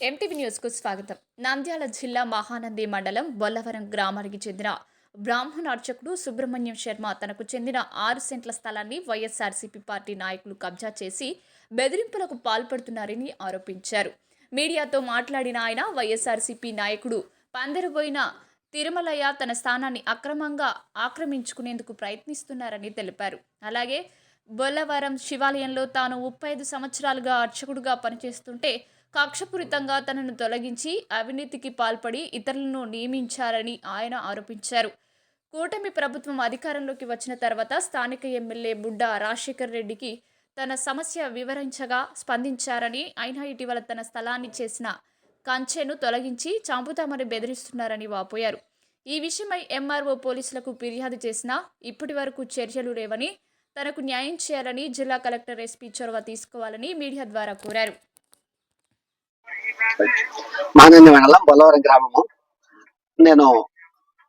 MTV న్యూస్కు స్వాగతం. నంద్యాల జిల్లా మహానంది మండలం బొల్లవరం గ్రామానికి చెందిన బ్రాహ్మణ అర్చకుడు సుబ్రహ్మణ్యం శర్మ తనకు చెందిన ఆరు సెంట్ల స్థలాన్ని వైఎస్ఆర్సీపీ పార్టీ నాయకులు కబ్జా చేసి బెదిరింపులకు పాల్పడుతున్నారని ఆరోపించారు. మీడియాతో మాట్లాడిన ఆయన వైఎస్ఆర్సీపీ నాయకుడు పందెరబోయిన తిరుమలయ్య తన స్థానాన్ని అక్రమంగా ఆక్రమించుకునేందుకు ప్రయత్నిస్తున్నారని తెలిపారు. అలాగే బొల్లవరం శివాలయంలో తాను ముప్పై ఐదు సంవత్సరాలుగా అర్చకుడుగా పనిచేస్తుంటే కక్షపూరితంగా తనను తొలగించి అవినీతికి పాల్పడి ఇతరులను నియమించారని ఆయన ఆరోపించారు. కూటమి ప్రభుత్వం అధికారంలోకి వచ్చిన తర్వాత స్థానిక ఎమ్మెల్యే బుడ్డ రాజశేఖర్ రెడ్డికి తన సమస్య వివరించగా స్పందించారని అయినా ఇటీవల తన స్థలాన్ని చేసిన కంచెను తొలగించి చంపుతామని బెదిరిస్తున్నారని వాపోయారు. ఈ విషయమై ఎంఆర్ఓ పోలీసులకు ఫిర్యాదు చేసినా ఇప్పటి వరకు చర్యలు లేవని తనకు న్యాయం చేయాలని జిల్లా కలెక్టర్ ఎస్పీ చొరవ తీసుకోవాలని మీడియా ద్వారా కోరారు. మానేని మండలం బొల్లవరం గ్రామము. నేను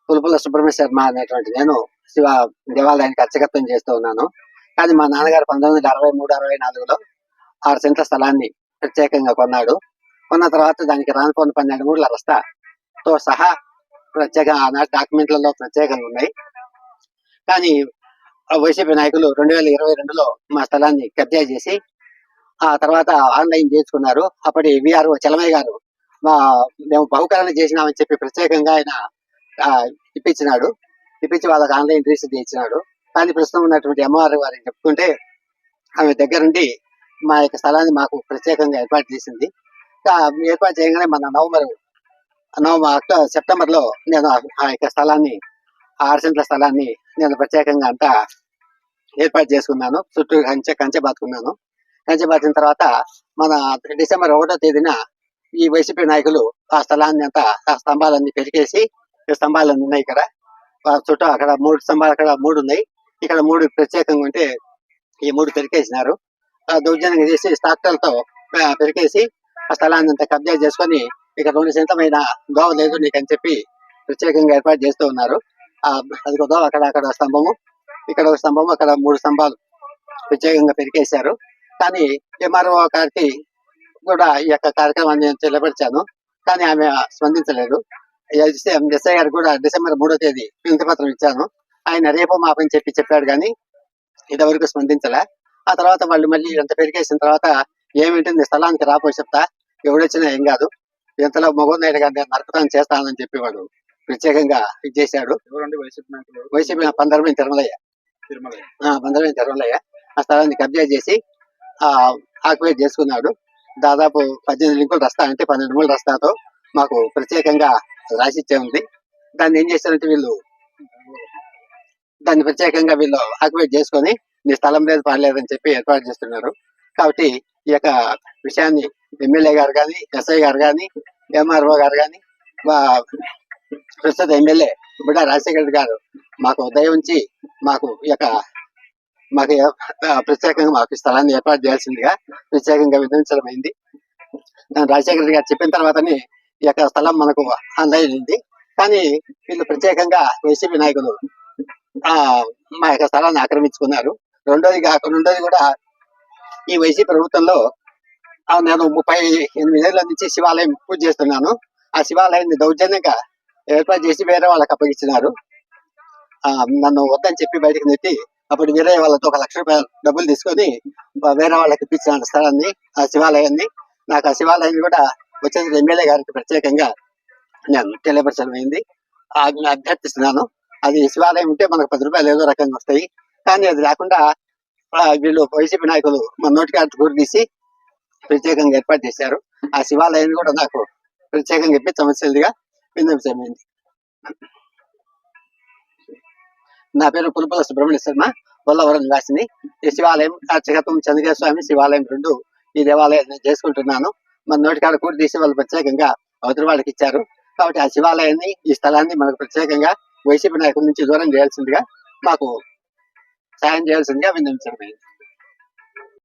పులుపుల సుబ్రహ్మణ్య శర్మ అనేటువంటి నేను శివ దేవాలయానికి అర్చకత్వం చేస్తూ ఉన్నాను. కానీ మా నాన్నగారు పంతొమ్మిది వందల అరవై మూడు అరవై నాలుగులో ఆరు సెంట్ల స్థలాన్ని ప్రత్యేకంగా కొన్నాడు. కొన్న తర్వాత దానికి రానుపోని పన్నెండు మూడుల రస్తాతో సహా ప్రత్యేక ఆనాటి డాక్యుమెంట్లలో ప్రత్యేకంగా ఉన్నాయి. కానీ ఆ వైసీపీ నాయకులు రెండు వేల ఇరవై రెండులో మా స్థలాన్ని కబ్జా చేసి ఆ తర్వాత ఆన్లైన్ చేసుకున్నారు. అప్పటి విఆర్ఓ చలమయ్య గారు మా మేము బహుకరణ చేసినామని చెప్పి ప్రత్యేకంగా ఆయన ఇప్పించినాడు. ఇప్పించి వాళ్ళకి ఆన్లైన్ రిజిస్టర్ చేయించినాడు. కానీ ప్రస్తుతం ఉన్నటువంటి ఎంఆర్ గారిని చెప్పుకుంటే ఆమె దగ్గరుండి మా యొక్క స్థలాన్ని మాకు ప్రత్యేకంగా ఏర్పాటు చేసింది. ఏర్పాటు చేయగానే మన నవంబర్ నవంబర్ అక్టోబర్ సెప్టెంబర్లో నేను ఆ- యొక్క స్థలాన్ని ఆ ఆరు సెంట్ల స్థలాన్ని నేను ప్రత్యేకంగా అంతా ఏర్పాటు చేసుకున్నాను. చుట్టూ కంచె కంచె బాతుకున్నాను. కంచె బాతిన తర్వాత మన డిసెంబర్ ఒకటో తేదీన ఈ వైసీపీ నాయకులు ఆ స్థలాన్ని అంతా ఆ స్తంభాలన్నీ పెరికేసి స్తంభాలన్నీ ఉన్నాయి ఇక్కడ ఆ చుట్టూ అక్కడ మూడు స్తంభాలు అక్కడ మూడు ఉన్నాయి. ఇక్కడ మూడు ప్రత్యేకంగా ఉంటే ఈ మూడు పెరికేసినారు ఆ దౌర్జన్యంగా చేసి ట్రాక్టర్లతో పెరికేసి ఆ స్థలాన్ని అంతా కబ్జా చేసుకొని ఇక రెండు సెంతమైన దోవ లేదు నీకు అని చెప్పి ప్రత్యేకంగా ఏర్పాటు చేస్తూ ఉన్నారు. ఆ అది దోవ అక్కడ అక్కడ స్తంభము. ఇక్కడ ఒక స్తంభము అక్కడ మూడు స్తంభాలు ప్రత్యేకంగా పెరికేశారు కానీ ఎంఆర్ఓ గారికి కూడా ఈ యొక్క కార్యక్రమాన్ని నేను తెలియపరిచాను. కానీ ఆమె స్పందించలేదు. ఎస్ఐ గారు కూడా డిసెంబర్ మూడో తేదీ వినతి పత్రం ఇచ్చాను. ఆయన రేపు మాపని చెప్పి చెప్పాడు కానీ ఇంతవరకు స్పందించలే. ఆ తర్వాత వాళ్ళు మళ్ళీ ఎంత పెరిగేసిన తర్వాత ఏమిటి నీ స్థలానికి రాపో చెప్తా. ఎవడొచ్చినా ఏం కాదు. ఇంతలో మగోన్ నాయుడు గారిని నరకతాన్ని చేస్తానని చెప్పి వాడు ప్రత్యేకంగా ఇది చేశాడు. వైసీపీ పందరమైన తిరుమలయ్య? పందరమైన తిరుమలయ్య? ఆ స్థలాన్ని కబ్జా చేసి ఆక్యుపేట్ చేసుకున్నాడు. దాదాపు పద్దెనిమిది లింకులు రస్తా అంటే పన్నెండు మూడు రస్తాతో మాకు ప్రత్యేకంగా రాసిచ్చే ఉంది. దాన్ని ఏం చేశారంటే వీళ్ళు దాన్ని ప్రత్యేకంగా వీళ్ళు ఆక్యుపేట్ చేసుకొని నీ స్థలం లేదు పర్లేదని చెప్పి ఏర్పాటు చేస్తున్నారు. కాబట్టి ఈ యొక్క విషయాన్ని ఎమ్మెల్యే గారు కానీ ఎస్ఐ గారు కానీ ఎంఆర్ఓ గారు కానీ ప్రస్తుత ఎమ్మెల్యే బుడా రాజశేఖర్ గారు మాకు దయ ఉంచి మాకు ఈ యొక్క మాకు ప్రత్యేకంగా మాకు స్థలాన్ని ఏర్పాటు చేయాల్సిందిగా ప్రత్యేకంగా విధించడం అయింది రాజశేఖర గారు చెప్పిన తర్వాతనే ఈ యొక్క స్థలం మనకు అందజేసింది. కానీ వీళ్ళు ప్రత్యేకంగా వైసీపీ నాయకులు ఆ మా యొక్క స్థలాన్ని ఆక్రమించుకున్నారు. రెండోది కాక రెండోది కూడా ఈ వైసీపీ ప్రభుత్వంలో నేను ముప్పై ఎనిమిది ఏళ్ళ నుంచి శివాలయం పూజ చేస్తున్నాను. ఆ శివాలయాన్ని దౌర్జన్యంగా ఏర్పాటు చేసి వేరే వాళ్ళకి అప్పగించినారు ఆ, నన్ను వద్దని చెప్పి బయటకు నెట్టి అప్పుడు వేరే వాళ్ళతో ఒక లక్ష రూపాయలు డబ్బులు తీసుకొని వేరే వాళ్ళకి ఇప్పించిన స్థలాన్ని ఆ శివాలయాన్ని. నాకు ఆ శివాలయాన్ని కూడా వచ్చేది ఎమ్మెల్యే గారికి ప్రత్యేకంగా నేను తెలియపరచడం అయింది. నేను అభ్యర్థిస్తున్నాను. అది శివాలయం ఉంటే మనకు పది రూపాయలు ఏదో రకంగా వస్తాయి. కానీ అది లేకుండా వీళ్ళు వైసీపీ నాయకులు మన నోటి కార్డు కూడా తీసి ప్రత్యేకంగా ఏర్పాటు చేశారు. ఆ శివాలయాన్ని కూడా నాకు ప్రత్యేకంగా ఇప్పించవలసిందిగా విన్నవించమైంది నా పేరు కులపల సుబ్రహ్మణ్య శర్మ బొల్లవరం నివాసిని. ఈ శివాలయం అర్చకత్వం చంద్రగిరి స్వామి శివాలయం రెండు ఈ దేవాలయాన్ని చేసుకుంటున్నాను. మన నోటికాడ కూడా తీసి వాళ్ళు ప్రత్యేకంగా అవతల వాళ్ళకి ఇచ్చారు. కాబట్టి ఆ శివాలయాన్ని ఈ స్థలాన్ని మనకు ప్రత్యేకంగా వైసీపీ నాయకుల నుంచి దూరం చేయాల్సిందిగా మాకు సాయం చేయాల్సిందిగా విన్నవించడం